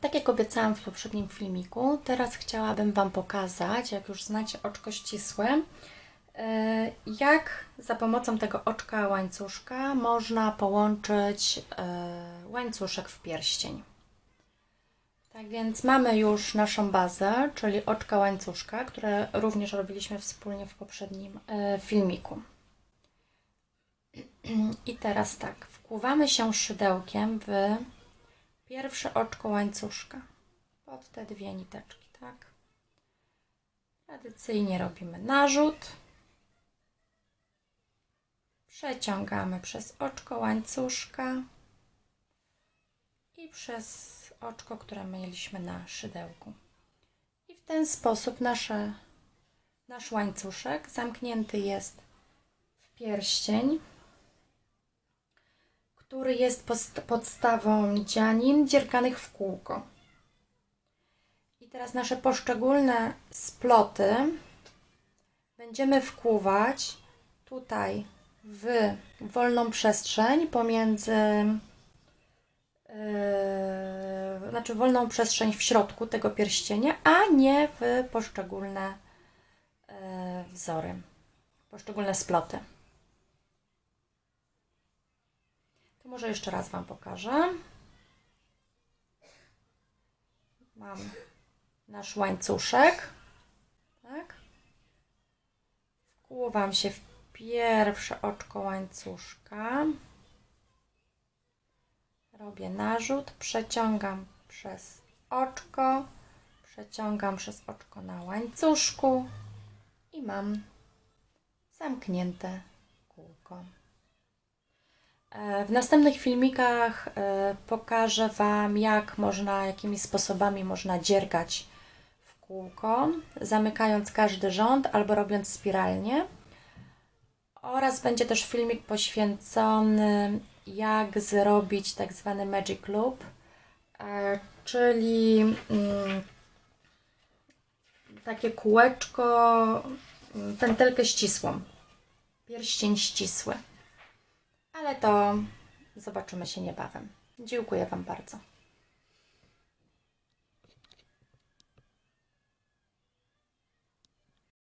Tak jak obiecałam w poprzednim filmiku, teraz chciałabym Wam pokazać, jak już znacie oczko ścisłe, e, jak za pomocą tego oczka łańcuszka można połączyć e, łańcuszek w pierścień. Tak więc mamy już naszą bazę, czyli oczka łańcuszka, które również robiliśmy wspólnie w poprzednim e, filmiku. I teraz tak, wkłuwamy się szydełkiem w pierwsze oczko łańcuszka pod te dwie niteczki, tak? Tradycyjnie robimy narzut. Przeciągamy przez oczko łańcuszka i przez oczko, które mieliśmy na szydełku. I w ten sposób nasze, nasz łańcuszek zamknięty jest w pierścień który jest podstawą dzianin dzierganych w kółko. I teraz nasze poszczególne sploty będziemy wkłuwać tutaj w wolną przestrzeń pomiędzy yy, znaczy wolną przestrzeń w środku tego pierścienia, a nie w poszczególne yy, wzory, poszczególne sploty. To może jeszcze raz Wam pokażę. Mam nasz łańcuszek. Tak. Wkłuwam się w pierwsze oczko łańcuszka. Robię narzut, przeciągam przez oczko, przeciągam przez oczko na łańcuszku i mam zamknięte kółko. E, W następnych filmikach e, pokażę Wam, jak można, jakimi sposobami można dziergać w kółko, zamykając każdy rząd albo robiąc spiralnie. Oraz będzie też filmik poświęcony, jak zrobić tak zwany magic loop, e, czyli mm, takie kółeczko, mm, pętelkę ścisłą, pierścień ścisły to zobaczymy się niebawem. Dziękuję Wam bardzo.